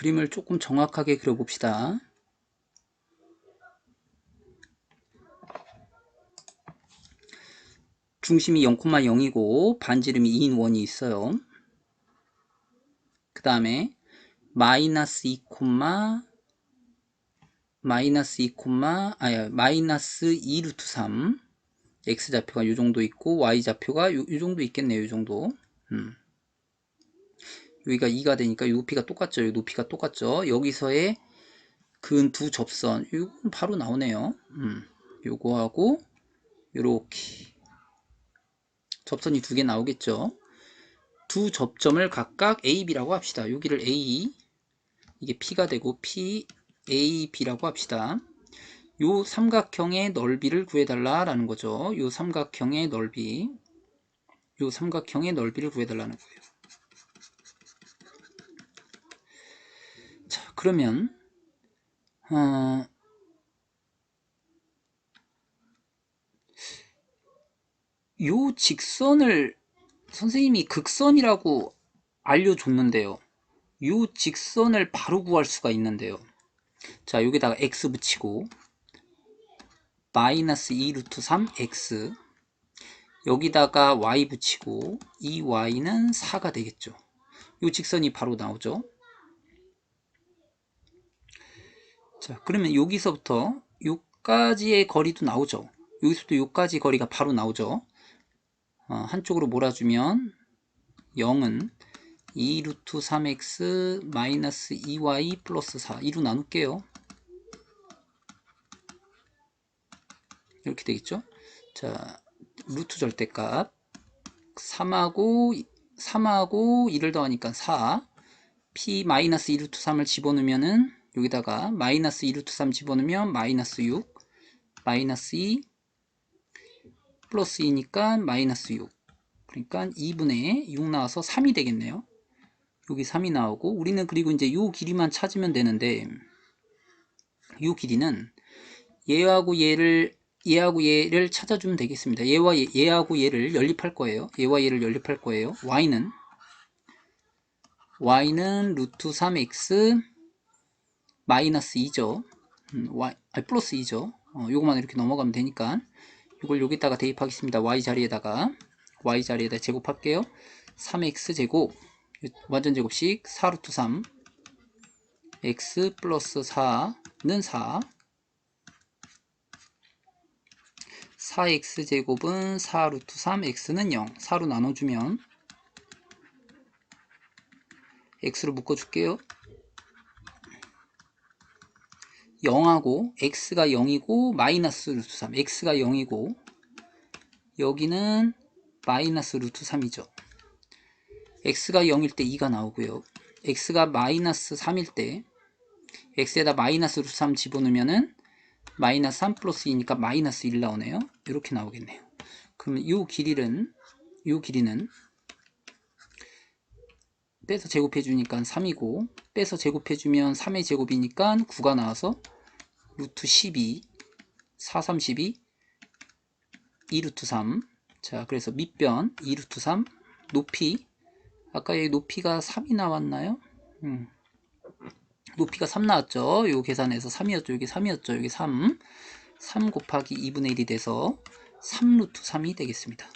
그림을 조금 정확하게 그려봅시다. 중심이 0,0이고 반지름이 2인 원이 있어요. 그 다음에 마이너스 2, 마이너스 2, 아야 마이너스 2 루트 3 x좌표가 이 정도 있고 y좌표가 이 정도 있겠네요. 이 정도. 음. 여기가 2가 되니까 이 높이가 똑같죠. 이 높이가 똑같죠. 여기서의 근 두 접선 이건 바로 나오네요. 음. 요거하고 요렇게 접선이 두 개 나오겠죠. 두 접점을 각각 A, B라고 합시다. 여기를 A, 이게 P가 되고 P, A, B라고 합시다. 요 삼각형의 넓이를 구해달라라는 거죠. 요 삼각형의 넓이, 요 삼각형의 넓이를 구해달라는 거예요. 자, 그러면 어, 요 직선을 선생님이 극선이라고 알려줬는데요. 요 직선을 바로 구할 수가 있는데요. 자, 여기다가 x 붙이고 마이너스 2 루트 3 x 여기다가 y 붙이고 이 y는 4가 되겠죠. 요 직선이 바로 나오죠. 자, 그러면 여기서부터 요까지의 거리도 나오죠. 여기서부터 요까지 거리가 바로 나오죠. 어, 한쪽으로 몰아주면 0은 2 루트 3x 마이너스 2y 플러스 4 2로 나눌게요. 이렇게 되겠죠? 자, 루트 절대값 3하고 3하고 2를 더하니까 4 p 마이너스 2 루트 3을 집어넣으면은 여기다가 마이너스 2 루트 3 집어넣으면 마이너스 6 마이너스 2 플러스 2니까 마이너스 6 그러니까 2분의 6 나와서 3이 되겠네요. 여기 3이 나오고 우리는 그리고 이제 요 길이만 찾으면 되는데 요 길이는 얘하고 얘를 얘하고 얘를 찾아주면 되겠습니다. 얘와 얘, 얘하고 얘를 연립할 거예요. 얘와 얘를 연립할 거예요. y는 y는 루트 3x 마이너스 2죠. 음, y, 아니 플러스 2죠. 어, 요거만 이렇게 넘어가면 되니까 이걸 여기다가 대입하겠습니다. y 자리에다가. y 자리에다 제곱할게요. 3x 제곱. 완전 제곱식 4루트 3 x 플러스 4는 4 4x 제곱은 4루트 3 x는 0 4로 나눠주면 x로 묶어줄게요. 0하고 x가 0이고 마이너스 루트 3 x가 0이고 여기는 마이너스 루트 3이죠. x가 0일 때 2가 나오고요. x가 마이너스 3일 때 x에다 마이너스 루트 3 집어넣으면은 마이너스 3 플러스 2니까 마이너스 1 나오네요. 이렇게 나오겠네요. 그러면 이 길이는 이 길이는 빼서 제곱해 주니까 3이고 빼서 제곱해 주면 3의 제곱이니까 9가 나와서 루트 12 4 32 2루트 3 자 그래서 밑변 2루트 3 높이. 아까 여기 높이가 3이 나왔나요? 음. 높이가 3 나왔죠? 요 계산에서 3이었죠? 여기 3이었죠? 여기 3 3 곱하기 2분의 1이 돼서 3루트 3이 되겠습니다